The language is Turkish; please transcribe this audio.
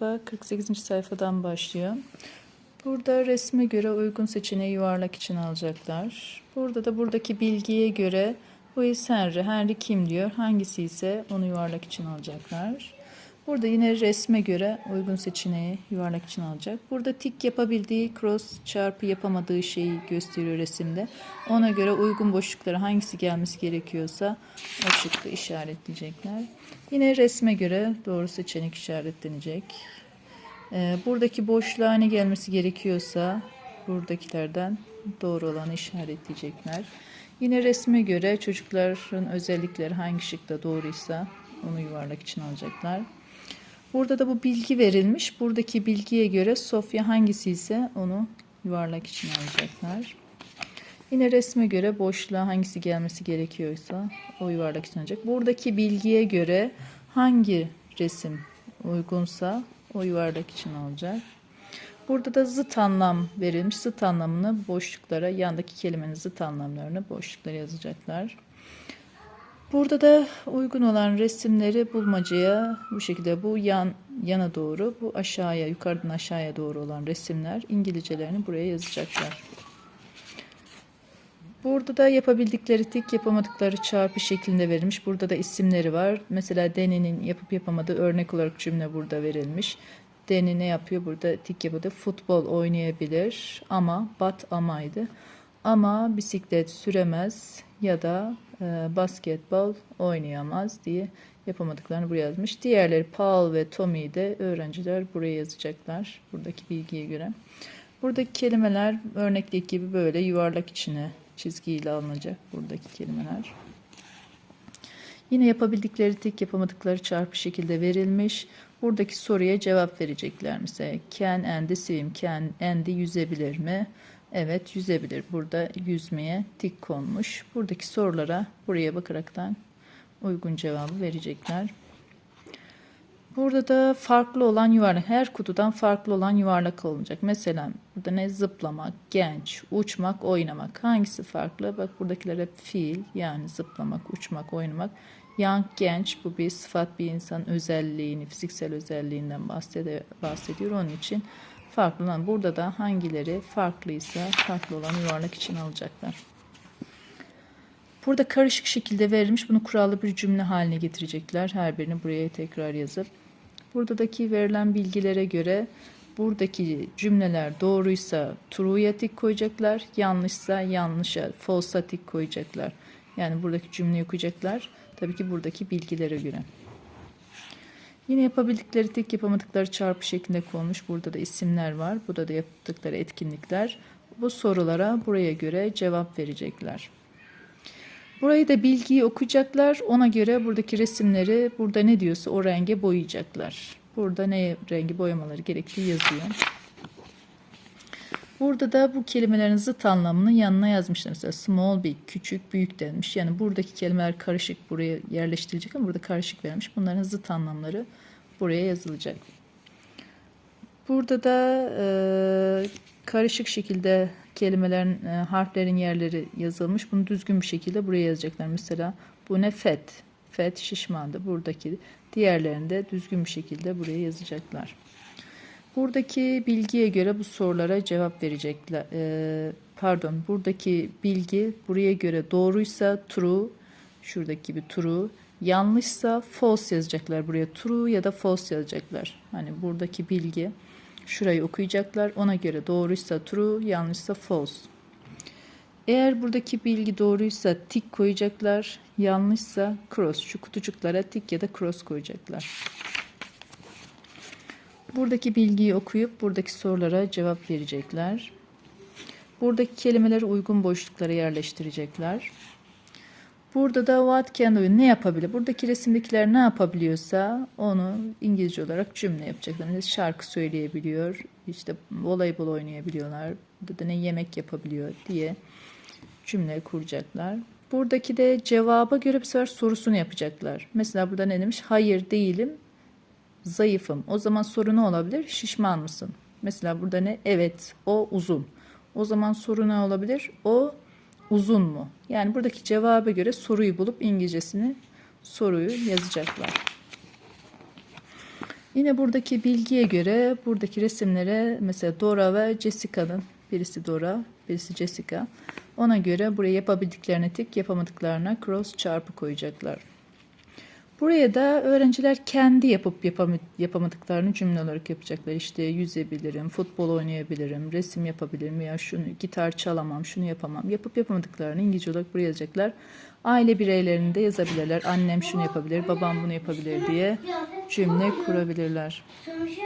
Bak 48. sayfadan başlıyor. Burada resme göre uygun seçeneği yuvarlak için alacaklar. Burada da buradaki bilgiye göre bu is Henry. Henry kim diyor. Hangisi ise onu yuvarlak için alacaklar. Burada yine resme göre uygun seçeneği yuvarlak için alacak. Burada tik yapabildiği cross çarpı yapamadığı şeyi gösteriyor resimde. Ona göre uygun boşluklara hangisi gelmesi gerekiyorsa o şıkkı işaretleyecekler. Yine resme göre doğru seçenek işaretlenecek. Ee, buradaki boşluğa ne gelmesi gerekiyorsa buradakilerden doğru olanı işaretleyecekler. Yine resme göre çocukların özellikleri hangi şıkta doğruysa onu yuvarlak için alacaklar. Burada da bu bilgi verilmiş. Buradaki bilgiye göre Sofya hangisi ise onu yuvarlak için alacaklar. Yine resme göre boşluğa hangisi gelmesi gerekiyorsa o yuvarlak için alacak. Buradaki bilgiye göre hangi resim uygunsa o yuvarlak için alacak. Burada da zıt anlam verilmiş. Zıt anlamını boşluklara, yandaki kelimenin zıt anlamlarını boşluklara yazacaklar. Burada da uygun olan resimleri bulmacaya bu şekilde bu yan yana doğru, bu aşağıya, yukarıdan aşağıya doğru olan resimler İngilizcelerini buraya yazacaklar. Burada da yapabildikleri tik, yapamadıkları çarpı şeklinde verilmiş. Burada da isimleri var. Mesela Deni'nin yapıp yapamadığı örnek olarak cümle burada verilmiş. Deni ne yapıyor? Burada tik yapıyordu. Futbol oynayabilir ama bat amaydı. Ama bisiklet süremez ya da basketbol oynayamaz diye yapamadıklarını buraya yazmış. Diğerleri Paul ve Tommy de öğrenciler buraya yazacaklar. Buradaki bilgiye göre. Buradaki kelimeler örnekteki gibi böyle yuvarlak içine çizgiyle alınacak buradaki kelimeler. Yine yapabildikleri tek yapamadıkları çarpı şekilde verilmiş. Buradaki soruya cevap verecekler. Mesela can Andy swim? Can Andy yüzebilir mi? Evet yüzebilir. Burada yüzmeye tik konmuş. Buradaki sorulara buraya bakaraktan uygun cevabı verecekler. Burada da farklı olan yuvarlak. Her kutudan farklı olan yuvarlak olacak. Mesela burada ne zıplamak, genç, uçmak, oynamak. Hangisi farklı? Bak buradakiler hep fiil. Yani zıplamak, uçmak, oynamak. Young, genç bu bir sıfat bir insan özelliğini, fiziksel özelliğinden bahsediyor. Onun için farklı olan. Burada da hangileri farklıysa farklı olan yuvarlak için alacaklar. Burada karışık şekilde verilmiş. Bunu kurallı bir cümle haline getirecekler. Her birini buraya tekrar yazıp. Buradaki verilen bilgilere göre buradaki cümleler doğruysa true'ya tik koyacaklar. Yanlışsa yanlışa, false'a tik koyacaklar. Yani buradaki cümleyi okuyacaklar. Tabii ki buradaki bilgilere göre. Yine yapabildikleri tek yapamadıkları çarpı şeklinde konmuş. Burada da isimler var. Burada da yaptıkları etkinlikler. Bu sorulara buraya göre cevap verecekler. Burayı da bilgiyi okuyacaklar. Ona göre buradaki resimleri burada ne diyorsa o renge boyayacaklar. Burada ne rengi boyamaları gerektiği yazıyor. Burada da bu kelimelerin zıt anlamını yanına yazmışlar. Mesela small, big, küçük, büyük denmiş. Yani buradaki kelimeler karışık buraya yerleştirilecek ama burada karışık vermiş. Bunların zıt anlamları buraya yazılacak. Burada da e, karışık şekilde kelimelerin, e, harflerin yerleri yazılmış. Bunu düzgün bir şekilde buraya yazacaklar. Mesela bu ne fet? Fet şişmandı. Buradaki diğerlerini de düzgün bir şekilde buraya yazacaklar. Buradaki bilgiye göre bu sorulara cevap verecekler. E, pardon, buradaki bilgi buraya göre doğruysa true, şuradaki gibi true, yanlışsa false yazacaklar buraya. True ya da false yazacaklar. Hani buradaki bilgi şurayı okuyacaklar. Ona göre doğruysa true, yanlışsa false. Eğer buradaki bilgi doğruysa tik koyacaklar, yanlışsa cross. Şu kutucuklara tik ya da cross koyacaklar. Buradaki bilgiyi okuyup buradaki sorulara cevap verecekler. Buradaki kelimeleri uygun boşluklara yerleştirecekler. Burada da what can do ne yapabilir? Buradaki resimdekiler ne yapabiliyorsa onu İngilizce olarak cümle yapacaklar. Mesela şarkı söyleyebiliyor, işte voleybol oynayabiliyorlar, burada da ne yemek yapabiliyor diye cümle kuracaklar. Buradaki de cevaba göre bir sefer sorusunu yapacaklar. Mesela burada ne demiş? Hayır değilim, zayıfım. O zaman soru ne olabilir? Şişman mısın? Mesela burada ne? Evet, o uzun. O zaman soru ne olabilir? O uzun mu? Yani buradaki cevaba göre soruyu bulup İngilizcesini soruyu yazacaklar. Yine buradaki bilgiye göre buradaki resimlere mesela Dora ve Jessica'nın birisi Dora, birisi Jessica. Ona göre buraya yapabildiklerine tik, yapamadıklarına cross çarpı koyacaklar. Buraya da öğrenciler kendi yapıp yapam- yapamadıklarını cümle olarak yapacaklar. İşte yüzebilirim, futbol oynayabilirim, resim yapabilirim veya şunu gitar çalamam, şunu yapamam. Yapıp yapamadıklarını İngilizce olarak buraya yazacaklar. Aile bireylerini de yazabilirler. Annem şunu yapabilir, babam bunu yapabilir diye cümle kurabilirler.